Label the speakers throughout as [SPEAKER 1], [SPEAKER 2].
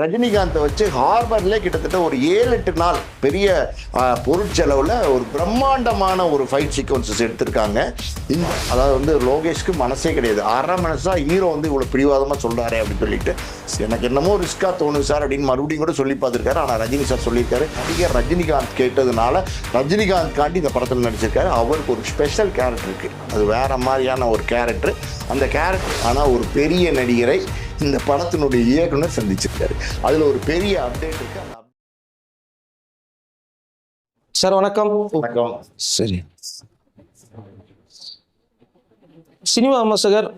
[SPEAKER 1] ரஜினிகாந்தை வச்சு ஹார்பர்ல கிட்டத்தட்ட ஒரு ஏழு எட்டு நாள் பெரிய பொருட்செலவில் ஒரு பிரம்மாண்டமான ஒரு ஃபைட் சீக்வன்சஸ் எடுத்திருக்காங்க. இந்த அதாவது வந்து லோகேஷ்க்கு மனசே கிடையாது. அரை மனசாக ஹீரோ வந்து இவ்வளோ பிடிவாதமாக சொல்கிறாரே அப்படின்னு சொல்லிட்டு. எனக்கு என்னமோ ரிஸ்க்காக தோணுது சார் அப்படின்னு மறுபடியும் கூட சொல்லி பார்த்துருக்காரு. ஆனால் ரஜினி சார் சொல்லியிருக்காரு. நடிகர் ரஜினிகாந்த் கேட்டதுனால ரஜினிகாந்த் காண்டி இந்த படத்தில் நடிச்சிருக்காரு. அவருக்கு ஒரு ஸ்பெஷல் கேரக்டர் இருக்குது அது வேற மாதிரியான ஒரு கேரக்டர் அந்த கேரக்டர் ஆனால் ஒரு பெரிய நடிகரை இந்த படத்தினுடைய இயக்குனர் சந்திச்சிருக்காரு. அதுல ஒரு பெரிய அப்டேட் இருக்கு. அந்த
[SPEAKER 2] சார் வணக்கம்.
[SPEAKER 1] வணக்கம்.
[SPEAKER 2] சரி. சினிமா விமர்சகர்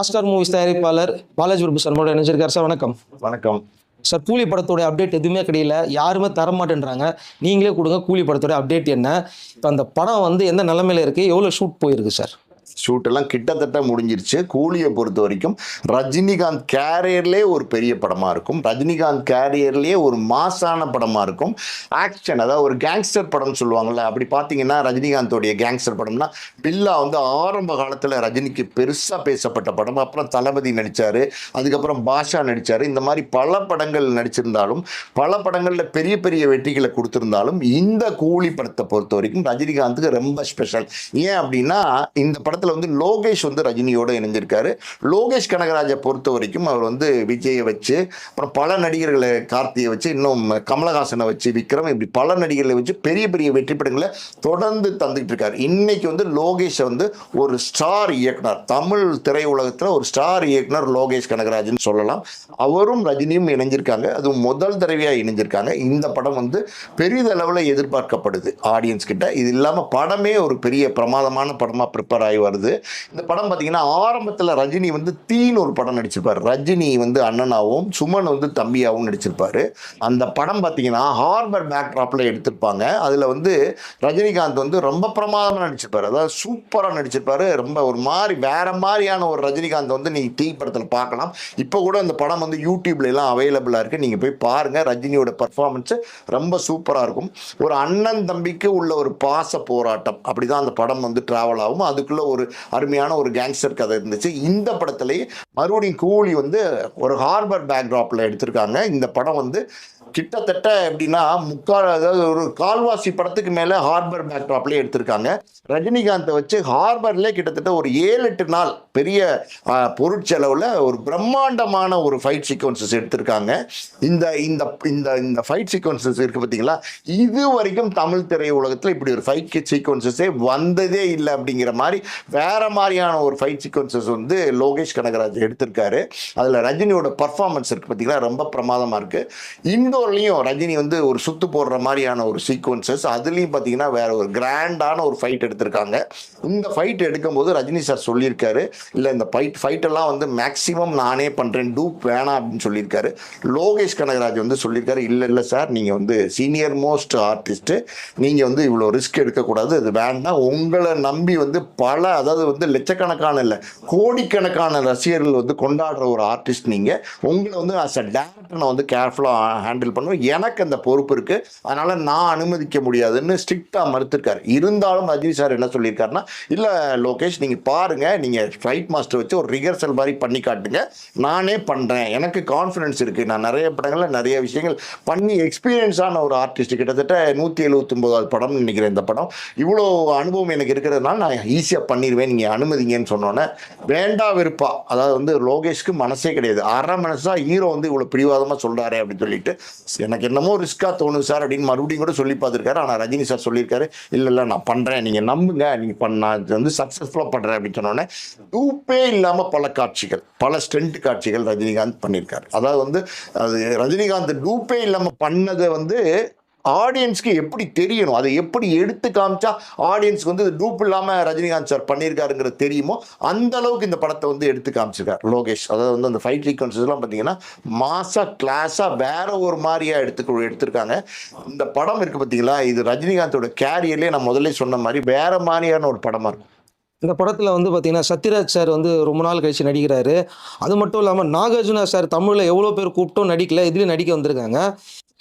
[SPEAKER 2] ஆஸ்கார் மூவிஸ் தயாரிப்பாளர் பாலாஜி பிரபு சார் நம்மளோட இணைஞ்சிருக்கார். சார் வணக்கம்.
[SPEAKER 1] வணக்கம்.
[SPEAKER 2] சார் கூலி படத்தோட அப்டேட் எதுவுமே கிடையல. யாருமே தர மாட்டேன்றாங்க நீங்களே கொடுங்க கூலி படத்தோட அப்டேட் என்ன? இப்போ அந்த படம் வந்து எந்த நிலமையில இருக்கு? எவ்வளோ ஷூட் போயிருக்கு சார்?
[SPEAKER 1] ஷூட் எல்லாம் கிட்டத்தட்ட முடிஞ்சிருச்சு. கூலியை பொறுத்த வரைக்கும் ரஜினிகாந்த் கேரியர்லே ஒரு பெரிய படமா இருக்கும். ரஜினிகாந்த் கேரியர்லேயே ஒரு மாசான படமா இருக்கும். ஆக்ஷன் அதாவது ஒரு கேங்ஸ்டர் படம்னு சொல்லுவாங்கல்ல அப்படி பார்த்தீங்கன்னா ரஜினிகாந்தோடைய கேங்ஸ்டர் படம்னா பில்லா வந்து ஆரம்ப காலத்தில் ரஜினிக்கு பெருசாக பேசப்பட்ட படம். அப்புறம் தளபதி நடிச்சாரு அதுக்கப்புறம் பாஷா நடிச்சாரு. இந்த மாதிரி பல படங்கள் நடிச்சிருந்தாலும் பல படங்களில் பெரிய பெரிய வெற்றிகளை கொடுத்திருந்தாலும் இந்த கூலி படத்தை பொறுத்த வரைக்கும் ரஜினிகாந்துக்கு ரொம்ப ஸ்பெஷல் ஏன் அப்படின்னா இந்த படம் படத்தில் வந்து லோகேஷ் வந்து ரஜினியோட இணைஞ்சிருக்காரு. லோகேஷ் கனகராஜை பொறுத்த வரைக்கும் அவர் வந்து விஜயை வச்சு அப்புறம் பல நடிகர்களை கார்த்தியை வச்சு இன்னும் கமலஹாசனை வச்சு விக்ரம் இப்படி பல நடிகர்களை வச்சு பெரிய பெரிய வெற்றி படங்களை தொடர்ந்து தந்துக்கிட்டு இருக்காரு. இன்னைக்கு வந்து லோகேஷை வந்து ஒரு ஸ்டார் இயக்குனர் தமிழ் திரையுலகத்தில் ஒரு ஸ்டார் இயக்குனர் லோகேஷ் கனகராஜன் சொல்லலாம். அவரும் ரஜினியும் இணைஞ்சிருக்காங்க. அதுவும் முதல் தடவையாக இணைஞ்சிருக்காங்க. இந்த படம் வந்து பெரிதளவில் எதிர்பார்க்கப்படுது ஆடியன்ஸ் கிட்ட. இது இல்லாமல் படமே ஒரு பெரிய பிரமாதமான படமாக ப்ரிப்பேர் ஆகி வருது. இந்த படம் பார்த்தீங்கன்னா ஆரம்பத்தில் ரஜினி வந்து தீன்னு ஒரு படம் நடிச்சிருப்பார். ரஜினி வந்து அண்ணனாகவும் சுமன் வந்து தம்பியாகவும் நடிச்சிருப்பார். அந்த படம் பார்த்தீங்கன்னா ஹார்பர் பேக்ட்ராப்பில் எடுத்திருப்பாங்க. அதில் வந்து ரஜினிகாந்த் வந்து ரொம்ப பிரமாதமாக நடிச்சிருப்பார். அதாவது சூப்பராக நடிச்சிருப்பார். ரொம்ப ஒரு மாதிரி வேற மாதிரியான ஒரு ரஜினிகாந்த் வந்து நீ டீ படத்தில் பார்க்கலாம். இப்போ கூட அந்த படம் வந்து யூடியூப்ல எல்லாம் அவைலபிளாக இருக்குது நீங்கள் போய் பாருங்கள் ரஜினியோட பர்ஃபார்மன்ஸு ரொம்ப சூப்பராக இருக்கும். ஒரு அண்ணன் தம்பிக்கு உள்ள ஒரு பாச போராட்டம். அப்படி தான் அந்த படம் வந்து ட்ராவல் ஆகும். அதுக்குள்ளே ஒரு ஒரு அருமையான ஒரு கேங்ஸ்டர் கதை இருந்துச்சு. இந்த படத்துலேயே மறுபடியும் கூலி வந்து ஒரு ஹார்பர் பேக்ராப்பில் எடுத்திருக்காங்க. இந்த படம் வந்து கிட்டத்தட்ட எப்படின்னா முக்கால் அதாவது ஒரு கால்வாசி படத்துக்கு மேலே ஹார்பர் பேக்ராப்லேயே எடுத்திருக்காங்க. ரஜினிகாந்தை வச்சு ஹார்பர்லேயே கிட்டத்தட்ட ஒரு ஏழு எட்டு நாள் பெரிய பொருட்செலவில் ஒரு பிரம்மாண்டமான ஒரு ஃபைட் சீக்வன்சஸ் எடுத்திருக்காங்க. இந்த இந்த இந்த இந்த ஃபைட் சீக்வன்சஸ் இருக்கு பார்த்தீங்களா இது வரைக்கும் தமிழ் திரையுலகத்தில் இப்படி ஒரு ஃபைட் சீக்வன்சஸே வந்ததே இல்லை அப்படிங்கிற மாதிரி வேற மாதிரியான ஒரு ஃபைட் சீக்வன்சஸ் வந்து லோகேஷ் கனகராஜ் எடுத்திருக்காரு. அதில் ரஜினியோட பர்ஃபார்மன்ஸ் இருக்கு பார்த்தீங்களா ரொம்ப பிரமாதமாக இருக்கு. இன்னொருலையும் ரஜினி வந்து ஒரு சுத்து போடுற மாதிரியான ஒரு சீக்வன்சஸ் அதுலேயும் பார்த்தீங்கன்னா வேற ஒரு கிராண்டான ஒரு ஃபைட் எடுத்திருக்காங்க. இந்த ஃபைட் எடுக்கும்போது ரஜினி சார் சொல்லியிருக்காரு இல்லை இந்த ஃபைட் ஃபைட்டெல்லாம் வந்து மேக்ஸிமம் நானே பண்ணுறேன் டூப் வேணாம் அப்படின்னு சொல்லியிருக்காரு. லோகேஷ் கனகராஜ் வந்து சொல்லியிருக்காரு இல்லை இல்லை சார் நீங்கள் வந்து சீனியர் மோஸ்ட் ஆர்டிஸ்ட்டு நீங்கள் வந்து இவ்வளோ ரிஸ்க் எடுக்கக்கூடாது. அது வேண்டாம். உங்களை நம்பி வந்து பல அதாவது வந்து லட்சக்கணக்கான இல்லை கோடிக்கணக்கான ரசிகர்கள் வந்து கொண்டாடுற ஒரு ஆர்டிஸ்ட் நீங்கள் உங்களை வந்து அஸ் அ டேரக்டர் நான் வந்து கேர்ஃபுல்லாக ஹேண்டில் பண்ணுவேன் எனக்கு அந்த பொறுப்பு இருக்குது அதனால் நான் அனுமதிக்க முடியாதுன்னு ஸ்ட்ரிக்டாக மறுத்திருக்காரு. இருந்தாலும் ரஜினி சார் என்ன சொல்லியிருக்காருன்னா இல்லை லோகேஷ் நீங்கள் பாருங்கள் நீங்கள் ஃபைட் மாஸ்டர் வச்சு ஒரு ரிஹர்சல் மாதிரி பண்ணி காட்டுங்க. நானே பண்ணுறேன் எனக்கு கான்ஃபிடன்ஸ் இருக்குது நான் நிறைய படங்களில் நிறைய விஷயங்கள் பண்ணி எக்ஸ்பீரியன்ஸான ஒரு ஆர்டிஸ்ட் கிட்டத்தட்ட நூற்றி எழுபத்தொம்போதாவது படம்னு நினைக்கிறேன் இந்த படம். இவ்வளோ அனுபவம் எனக்கு இருக்கிறதுனால நான் ஈஸியாக பண்ணிடுவேன் நீங்கள் அனுமதிங்கன்னு சொன்னோன்னே வேண்டா விருப்பா அதாவது வந்து லோகேஷ்க்கு மனசே கிடையாது. அரை மனசாக ஹீரோ வந்து இவ்வளோ பிடிவாதமாக சொல்கிறாரு அப்படின்னு சொல்லிட்டு எனக்கு என்னமோ ரிஸ்க்காக தோணுது சார் அப்படின்னு மறுபடியும் கூட சொல்லி பார்த்துருக்காரு. ஆனால் ரஜினி சார் சொல்லியிருக்காரு இல்லை இல்லை நான் பண்ணுறேன் நீங்கள் நம்புங்க. நீங்கள் பண்ண நான் வந்து சக்ஸஸ்ஃபுல்லாக பண்ணுறேன் அப்படின்னு சொன்னோன்னே டூப்பே இல்லாமல் பல காட்சிகள் பல ஸ்டெண்ட் காட்சிகள் ரஜினிகாந்த் பண்ணியிருக்காரு. அதாவது வந்து அது ரஜினிகாந்த் டூப்பே இல்லாமல் பண்ணதை வந்து ஆடியன்ஸ்க்கு எப்படி தெரியணும்? அதை எப்படி எடுத்து காமிச்சா ஆடியன்ஸ்க்கு வந்து டூப் இல்லாமல் ரஜினிகாந்த் சார் பண்ணியிருக்காருங்கிறது தெரியுமோ? அந்த அளவுக்கு இந்த படத்தை வந்து எடுத்து காமிச்சிருக்கார். லோகேஷ் அதாவது வந்து அந்த ஃபைட் சீக்வன்சஸ்லாம் பார்த்தீங்கன்னா மாசா கிளாஸாக வேற ஒரு மாதிரியாக எடுத்து எடுத்திருக்காங்க. இந்த படம் இருக்கு பார்த்தீங்களா? இது ரஜினிகாந்தோட கேரியர்லேயே நான் முதல்ல சொன்ன மாதிரி வேற மாதிரியான ஒரு படமாக இருக்கும்.
[SPEAKER 2] இந்த படத்தில் வந்து பார்த்தீங்கன்னா சத்யராஜ் சார் வந்து ரொம்ப நாள் கழிச்சு நடிக்கிறாரு. அது மட்டும் இல்லாமல் நாகார்ஜுனா சார் தமிழில் எவ்வளோ பேர் கூப்பிட்டோம் நடிக்கல. இதுலேயும் நடிக்க வந்திருக்காங்க.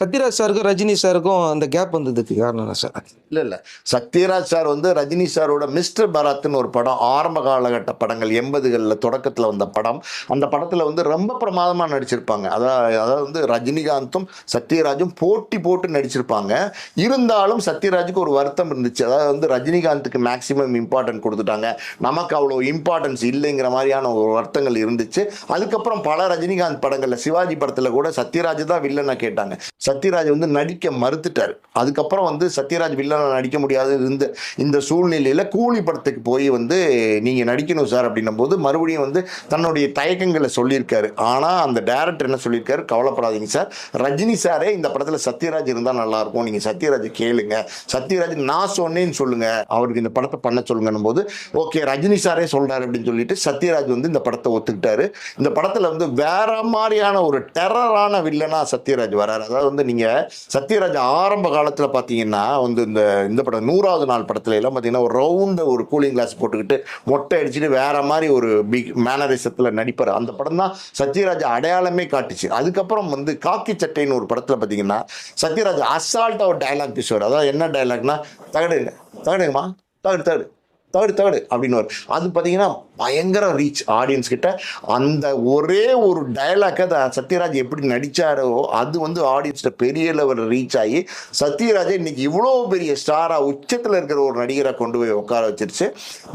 [SPEAKER 2] சத்யராஜ் சாருக்கும் ரஜினி சாருக்கும் அந்த கேப் வந்ததுக்கு காரணம் என்ன சார்?
[SPEAKER 1] இல்லை இல்லை. சத்யராஜ் சார் வந்து ரஜினி சாரோட மிஸ்டர் பராத்னு ஒரு படம் ஆரம்ப காலகட்ட படங்கள் எண்பதுகளில் தொடக்கத்தில் வந்த படம். அந்த படத்தில் வந்து ரொம்ப பிரமாதமாக நடிச்சிருப்பாங்க. அதாவது அதாவது வந்து ரஜினிகாந்தும் சத்யராஜும் போட்டி போட்டு நடிச்சிருப்பாங்க. இருந்தாலும் சத்யராஜுக்கு ஒரு வருத்தம் இருந்துச்சு. அதாவது வந்து ரஜினிகாந்துக்கு மேக்ஸிமம் இம்பார்ட்டன்ட் கொடுத்துட்டாங்க. நமக்கு அவ்வளோ இம்பார்ட்டன்ஸ் இல்லைங்கிற மாதிரியான ஒரு வருத்தங்கள் இருந்துச்சு. அதுக்கப்புறம் பல ரஜினிகாந்த் படங்களில் சிவாஜி படத்தில் கூட சத்யராஜ் தான் வில்லனை கேட்டாங்க. சத்யராஜ் வந்து நடிக்க மறுத்துட்டார். அதுக்கப்புறம் வந்து சத்யராஜ் வில்லனை நடிக்க முடியாது இந்த இந்த சூழ்நிலையில் கூலி படத்துக்கு போய் வந்து நீங்கள் நடிக்கணும் சார் அப்படின்னும் போது மறுபடியும் வந்து தன்னுடைய தயக்கங்களை சொல்லியிருக்காரு. ஆனால் அந்த டேரக்டர் என்ன சொல்லியிருக்காரு? கவலைப்படாதீங்க சார். ரஜினி சாரே இந்த படத்தில் சத்யராஜ் இருந்தால் நல்லாயிருக்கும் நீங்கள் சத்யராஜ் கேளுங்க. சத்யராஜ் நான் சொன்னேன்னு சொல்லுங்க. அவருக்கு இந்த படத்தை பண்ண சொல்லுங்கன்னும் போது ஓகே ரஜினி சாரே சொல்கிறார் அப்படின்னு சொல்லிட்டு சத்யராஜ் வந்து இந்த படத்தை ஒத்துக்கிட்டாரு. இந்த படத்தில் வந்து வேற மாதிரியான ஒரு டெரரான வில்லனா சத்யராஜ் வராரு அதாவது வந்து நீங்கள் சத்யராஜ் ஆரம்ப காலத்தில் பார்த்தீங்கன்னா வந்து இந்த இந்த படம் நூறாவது நாள் படத்துல எல்லாம் பார்த்தீங்கன்னா ஒரு ரவுண்டு ஒரு கூலிங் கிளாஸ் போட்டுக்கிட்டு மொட்டை அடிச்சுட்டு வேற மாதிரி ஒரு பிக் மேனரிசத்தில் நடிப்பார். அந்த படம் தான் சத்யராஜ் அடையாளமே காட்டுச்சு. அதுக்கப்புறம் வந்து காக்கி சட்டைன்னு ஒரு படத்தில் பார்த்தீங்கன்னா சத்யராஜ் அசால்ட்டாக ஒரு டைலாக் பேசுவார். அதாவது என்ன டைலாக்னா தகடு தகடுங்கம்மா தகடு தகடு தகடு தகடு அப்படின்னு வரும். அது பார்த்தீங்கன்னா பயங்கர ரீச் ஆடியன்ஸ் கிட்ட. அந்த ஒரே ஒரு டயலாக்கை சத்யராஜ் எப்படி நடித்தாரோ அது வந்து ஆடியன்ஸ்கிட்ட பெரிய லெவல் ரீச் ஆகி சத்யராஜை இன்னைக்கு இவ்வளோ பெரிய ஸ்டாராக உச்சத்தில் இருக்கிற ஒரு நடிகரை கொண்டு போய் உட்கார வச்சிருச்சு.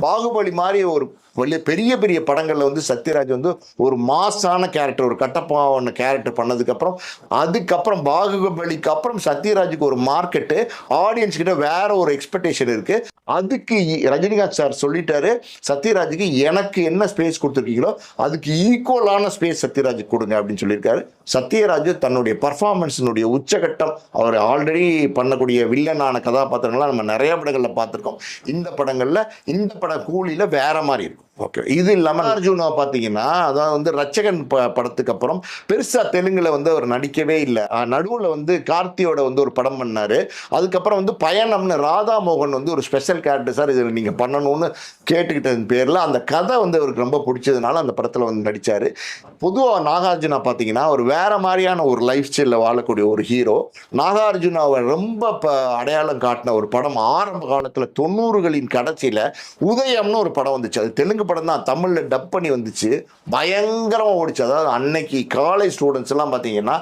[SPEAKER 1] பாகுபலி மாதிரி ஒரு வெளிய பெரிய பெரிய படங்களில் வந்து சத்யராஜ் வந்து ஒரு மாசான கேரக்டர் ஒரு கட்டப்பான கேரக்டர் பண்ணதுக்கப்புறம் அதுக்கப்புறம் பாகுபலிக்கு அப்புறம் சத்யராஜுக்கு ஒரு மார்க்கெட்டு ஆடியன்ஸ் கிட்ட வேற ஒரு எக்ஸ்பெக்டேஷன் இருக்குது அதுக்கு ரஜினிகாந்த் சார் சொல்லிட்டாரு சத்யராஜுக்கு எனக்கு என்ன ஸ்பேஸ் கொடுத்துருக்கீங்களோ அதுக்கு ஈக்குவலான ஸ்பேஸ் சத்யராஜ் கொடுங்க அப்படின்னு சொல்லியிருக்காரு. சத்யராஜ் தன்னுடைய பர்ஃபார்மன்ஸினுடைய உச்சகட்டம் அவர் ஆல்ரெடி பண்ணக்கூடிய வில்லனான கதாபாத்திரங்கள்லாம் நம்ம நிறைய படங்களில் பார்த்துருக்கோம். இந்த படங்களில் இந்த படம் கூலியில் வேற மாதிரி இருக்கும். ஓகே இது இல்லாமல் அர்ஜுனா பார்த்தீங்கன்னா அதாவது வந்து ரச்சகன் ப படத்துக்கு அப்புறம் பெருசாக தெலுங்குல வந்து அவர் நடிக்கவே இல்லை. நடுவில் வந்து கார்த்தியோட வந்து ஒரு படம் பண்ணார். அதுக்கப்புறம் வந்து பயணம்னு ராதா மோகன் வந்து ஒரு ஸ்பெஷல் கேரக்டர் சார் இதில் நீங்கள் பண்ணணும்னு கேட்டுக்கிட்டது பேரில் அந்த கதை வந்து அவருக்கு ரொம்ப பிடிச்சதுனால அந்த படத்தில் வந்து நடித்தார் பொதுவாக நாகார்ஜுனா பார்த்தீங்கன்னா ஒரு வேற மாதிரியான ஒரு லைஃப் ஸ்டைலில் வாழக்கூடிய ஒரு ஹீரோ நாகார்ஜுனாவை ரொம்ப இப்போ அடையாளம் காட்டின ஒரு படம் ஆரம்ப காலத்தில் தொண்ணூறுகளின் கடைசியில் உதயம்னு ஒரு படம் வந்துச்சு. அது தெலுங்கு படம் தான் தமிழில் டப் பண்ணி வந்துச்சு. பயங்கரமாக ஓடிச்சு. அதாவது அன்னைக்கு காலேஜ் ஸ்டூடெண்ட்ஸ் எல்லாம் பார்த்தீங்கன்னா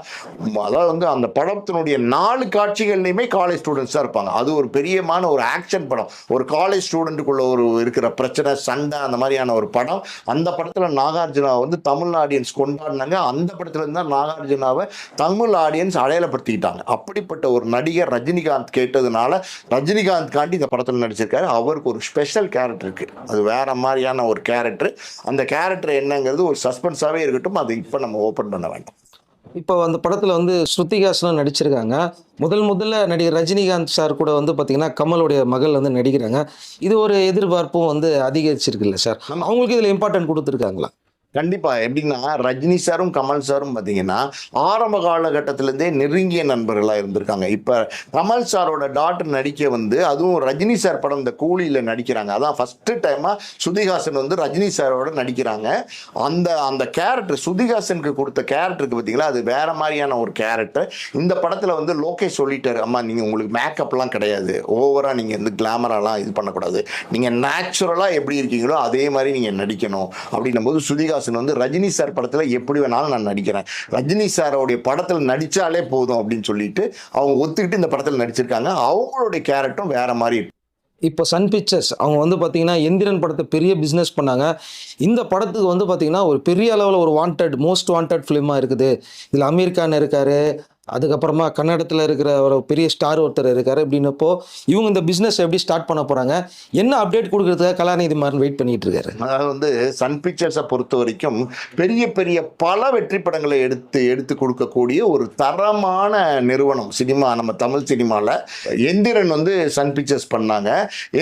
[SPEAKER 1] அதாவது வந்து அந்த படத்தினுடைய நாலு காட்சிகள்லையுமே காலேஜ் ஸ்டூடெண்ட்ஸ் தான் இருப்பாங்க. அது ஒரு பெரியமான ஒரு ஆக்ஷன் படம். ஒரு காலேஜ் ஸ்டூடெண்ட்டுக்குள்ள ஒரு இருக்கிற பிரச்சனை சண்டை அந்த மாதிரியான ஒரு படம். அந்த படத்தில் நாகார்ஜுனா வந்து தமிழ் ஆடியன்ஸ் கொண்டாடினாங்க. அந்த படத்துல இருந்து தான் நாகார்ஜுனாவை தமிழ் ஆடியன்ஸ் அடையாளப்படுத்திக்கிட்டாங்க. அப்படிப்பட்ட ஒரு நடிகர் ரஜினிகாந்த் கேட்டதுனால ரஜினிகாந்த் காண்டி இந்த படத்தில் நடிச்சிருக்காரு. அவருக்கு ஒரு ஸ்பெஷல் கேரக்டர் இருக்கு. அது வேற மாதிரியான ஒரு கேரக்டர் அந்த கேரக்டர் என்னங்கிறது ஒரு சஸ்பென்ஸாகவே இருக்கட்டும் அதை இப்போ நம்ம ஓப்பன் பண்ண வேண்டாம்.
[SPEAKER 2] இப்போ அந்த படத்தில் வந்து ஸ்ருதிகாசனும் நடிச்சிருக்காங்க. முதல் முதல்ல நடிகர் ரஜினிகாந்த் சார் கூட வந்து பார்த்தீங்கன்னா கமலுடைய மகள் வந்து நடிக்கிறாங்க. இது ஒரு எதிர்பார்ப்பும் வந்து அதிகரிச்சிருக்குல்ல சார் அவங்களுக்கு இதில் இம்பார்ட்டன்ட் கொடுத்துருக்காங்களா?
[SPEAKER 1] கண்டிப்பா. எப்படின்னா ரஜினி சாரும் கமல் சாரும் பார்த்தீங்கன்னா ஆரம்ப காலகட்டத்திலேருந்தே நெருங்கிய நண்பர்களாக இருந்திருக்காங்க. இப்போ கமல் சாரோட டாட்டர் நடிக்க வந்து அதுவும் ரஜினி சார் படம் இந்த கூலியில் நடிக்கிறாங்க. அதான் ஃபஸ்ட்டு டைமாக சுதிகாசன் வந்து ரஜினி சாரோட நடிக்கிறாங்க. அந்த அந்த கேரக்டர் சுதிகாசனுக்கு கொடுத்த கேரக்டருக்கு பார்த்தீங்களா அது வேற மாதிரியான ஒரு கேரக்டர் இந்த படத்தில் வந்து லோகேஷ் சொல்லிட்டாரு அம்மா நீங்கள் உங்களுக்கு மேக்கப்லாம் கிடையாது. ஓவராக நீங்கள் வந்து கிளாமராலாம் இது பண்ணக்கூடாது. நீங்கள் நேச்சுரலாக எப்படி இருக்கீங்களோ அதே மாதிரி நீங்கள் நடிக்கணும். அப்படின்னும் போது சுதிகாசன் வந்து ரஜினி சார் படத்தில் எப்படி வேணாலும் நான் நடிக்கிறேன். ரஜினி சாரோடைய படத்தில் நடித்தாலே போதும் அப்படின்னு சொல்லிட்டு அவங்க ஒத்துக்கிட்டு இந்த படத்தில் நடிச்சிருக்காங்க. அவங்களுடைய கேரக்டரும் வேற மாதிரி இருக்கு.
[SPEAKER 2] இப்போ சன் பிக்சர்ஸ் அவங்க வந்து பார்த்தீங்கன்னா எந்திரன் படத்தை பெரிய பிஸ்னஸ் பண்ணாங்க. இந்த படத்துக்கு வந்து பார்த்தீங்கன்னா ஒரு பெரிய அளவில் ஒரு வாண்டட் மோஸ்ட் வாண்டட் ஃபிலிமாக இருக்குது. இதில் அமீர் கான் இருக்காரு அதுக்கப்புறமா கன்னடத்தில் இருக்கிற ஒரு பெரிய ஸ்டார் ஒருத்தர் இருக்கார். அப்படின்னப்போ இவங்க இந்த பிஸ்னஸ் எப்படி ஸ்டார்ட் பண்ண போகிறாங்க என்ன அப்டேட் கொடுக்கறதுக்காக கலாநிதி மாறன் வெயிட் பண்ணிட்டு இருக்காரு?
[SPEAKER 1] அதாவது வந்து சன் பிக்சர்ஸை பொறுத்த வரைக்கும் பெரிய பெரிய பல வெற்றி படங்களை எடுத்து எடுத்து கொடுக்கக்கூடிய ஒரு தரமான நிறுவனம் சினிமா நம்ம தமிழ் சினிமாவில் எந்திரன் வந்து சன் பிக்சர்ஸ் பண்ணாங்க.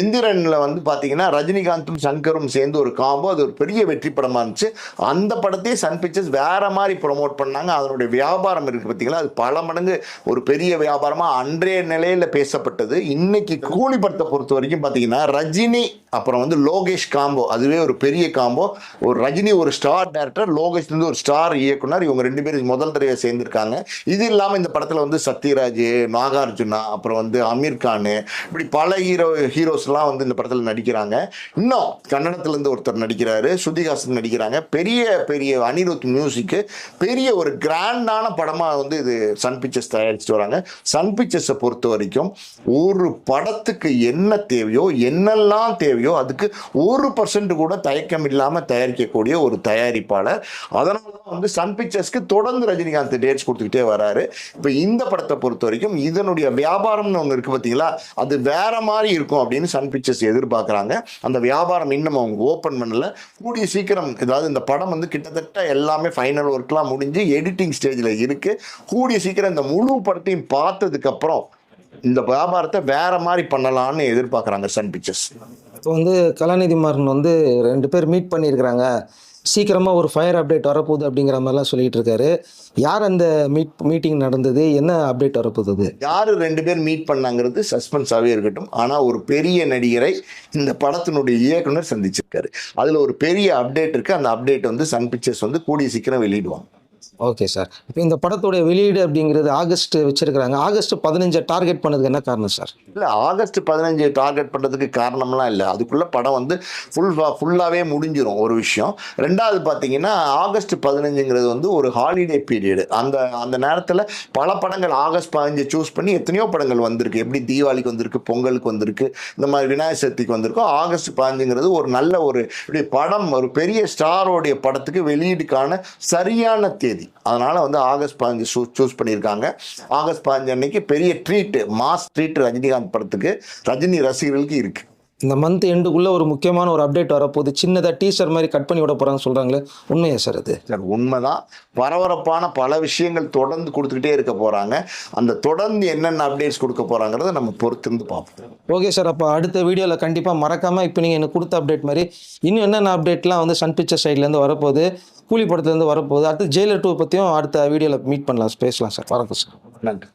[SPEAKER 1] எந்திரனில் வந்து பார்த்தீங்கன்னா ரஜினிகாந்தும் சங்கரும் சேர்ந்து ஒரு காம்போ அது ஒரு பெரிய வெற்றி படமாக இருந்துச்சு. அந்த படத்தையே சன் பிக்சர்ஸ் வேற மாதிரி ப்ரொமோட் பண்ணாங்க. அதனுடைய வியாபாரம் இருக்குது பார்த்தீங்களா அது பல பல மடங்கு ஒரு பெரிய வியாபாரமா அன்றைய நிலையில பேசப்பட்டது. இன்னைக்கு கூலி படத்தை பொறுத்த வரைக்கும் பார்த்தீங்கன்னா ரஜினி அப்புறம் வந்து லோகேஷ் காம்போ. அதுவே ஒரு பெரிய காம்போ. ஒரு ரஜினி ஒரு ஸ்டார் டேரக்டர் லோகேஷ் வந்து ஒரு ஸ்டார் இயக்குனர். இவங்க ரெண்டு பேரும் முதல் தடவை சேர்ந்திருக்காங்க. இது இல்லாமல் இந்த படத்தில் வந்து சத்யராஜ் நாகார்ஜுனா அப்புறம் வந்து அமீர் கான் இப்படி பல ஹீரோ ஹீரோஸ்லாம் வந்து இந்த படத்தில் நடிக்கிறாங்க. இன்னும் கன்னடத்துல இருந்து ஒருத்தர் நடிக்கிறாரு ஸ்ருதிஹாசன் நடிக்கிறாங்க. பெரிய பெரிய அனிருத் மியூசிக்கு பெரிய ஒரு கிராண்டான படமா வந்து இது சன் பிக்சர்ஸ் தயாரிச்சுட்டு வராங்க. சன் பிக்சர்ஸை பொறுத்த வரைக்கும் ஒரு படத்துக்கு என்ன தேவையோ என்னெல்லாம் தேவையோ அதுக்கு ஒரு பர்சன்ட் கூட தயக்கம் இல்லாமல் தயாரிக்கக்கூடிய ஒரு தயாரிப்பாளர். அதனால தான் வந்து சன் பிக்சர்ஸ்க்கு தொடர்ந்து ரஜினிகாந்த் டேட்ஸ் கொடுத்துக்கிட்டே வராரு. இப்போ இந்த படத்தை பொறுத்த வரைக்கும் இதனுடைய வியாபாரம்னு ஒன்று இருக்குது பார்த்தீங்களா அது வேற மாதிரி இருக்கும் அப்படின்னு சன் பிக்சர்ஸ் எதிர்பார்க்குறாங்க. அந்த வியாபாரம் இன்னும் அவங்க ஓப்பன் பண்ணல. கூடிய சீக்கிரம் ஏதாவது இந்த படம் வந்து கிட்டத்தட்ட எல்லாமே ஃபைனல் ஒர்க்லாம் முடிஞ்சு எடிட்டிங் ஸ்டேஜில் இருக்கு. கூடிய சீக்கிரம் இந்த முழு படத்தையும் பார்த்ததுக்கு அப்புறம் இந்த வியாபாரத்தை வேற மாதிரி பண்ணலாம்னு எதிர்பார்க்குறாங்க சன் பிக்சர்ஸ்
[SPEAKER 2] இப்போ வந்து கலாநிதி மாறன் வந்து ரெண்டு பேர் மீட் பண்ணியிருக்கிறாங்க. சீக்கிரமாக ஒரு ஃபயர் அப்டேட் வரப்போகுது அப்படிங்கிற மாதிரிலாம் சொல்லிட்டு இருக்காரு. யார் அந்த மீட் மீட்டிங் நடந்தது? என்ன அப்டேட் வரப்போகுது
[SPEAKER 1] யாரு ரெண்டு பேர் மீட் பண்ணாங்கிறது சஸ்பென்ஸாகவே இருக்கட்டும். ஆனால் ஒரு பெரிய நடிகரை இந்த படத்தினுடைய இயக்குனர் சந்திச்சிருக்காரு. அதில் ஒரு பெரிய அப்டேட் இருக்கு. அந்த அப்டேட் வந்து சன் பிக்சர்ஸ் வந்து கூடிய சீக்கிரம் வெளியிடுவாங்க.
[SPEAKER 2] ஓகே சார் இப்போ இந்த படத்துடைய வெளியீடு அப்படிங்கிறது ஆகஸ்ட் வச்சிருக்கிறாங்க. ஆகஸ்ட் பதினஞ்சை டார்கெட் பண்ணதுக்கு என்ன காரணம் சார்
[SPEAKER 1] இல்லை ஆகஸ்ட் பதினஞ்சு டார்கெட் பண்ணுறதுக்கு காரணம்லாம் இல்லை. அதுக்குள்ளே படம் வந்து ஃபுல் ஃபுல்லாகவே முடிஞ்சிடும் ஒரு விஷயம். ரெண்டாவது பார்த்தீங்கன்னா ஆகஸ்ட் பதினஞ்சுங்கிறது வந்து ஒரு ஹாலிடே பீரியடு அந்த அந்த நேரத்தில் பல படங்கள் ஆகஸ்ட் பதினஞ்சு சூஸ் பண்ணி எத்தனையோ படங்கள் வந்திருக்கு. எப்படி தீபாவளிக்கு வந்திருக்கு பொங்கலுக்கு வந்திருக்கு இந்த மாதிரி விநாயகர் சதுர்த்திக்கு வந்திருக்கோ ஆகஸ்ட் பதினஞ்சுங்கிறது ஒரு நல்ல ஒரு இப்படி படம் ஒரு பெரிய ஸ்டாரோடைய படத்துக்கு வெளியீடுக்கான சரியான தேதி. அதனால வந்து ஆகஸ்ட் பதினஞ்சு சூஸ் பண்ணியிருக்காங்க. ஆகஸ்ட் பதினஞ்சு அன்னைக்கு பெரிய ட்ரீட் மாஸ் ட்ரீட் ரஜினிகாந்த் படத்துக்கு. ரஜினி ரசிகர்களுக்கு இருக்கு.
[SPEAKER 2] இந்த மந்த் எண்டுக்குள்ளே ஒரு முக்கியமான ஒரு அப்டேட் வரப்போகுது. சின்னதாக டீசர் மாதிரி கட் பண்ணி விட போகிறாங்க சொல்கிறாங்களே உண்மையா சார் அது?
[SPEAKER 1] சார் உண்மைதான். பரபரப்பான பல விஷயங்கள் தொடர்ந்து கொடுத்துக்கிட்டே இருக்க போறாங்க. அந்த தொடர்ந்து என்னென்ன அப்டேட்ஸ் கொடுக்க போறாங்கிறத நம்ம பொறுத்திருந்து பார்ப்போம்.
[SPEAKER 2] ஓகே சார் அப்போ அடுத்த வீடியோவில் கண்டிப்பாக மறக்காமல் இப்போ நீங்கள் எனக்கு கொடுத்த அப்டேட் மாதிரி இன்னும் என்னென்ன அப்டேட்லாம் வந்து சன் பிக்சர் சைட்லேருந்து வரப்போகுது கூலி படத்துலேருந்து வரப்போகுது அடுத்து ஜெயிலர் டூ பற்றியும் அடுத்த வீடியோவில் மீட் பண்ணலாம் பேசலாம் சார் வணக்கம் சார்
[SPEAKER 1] நன்றி.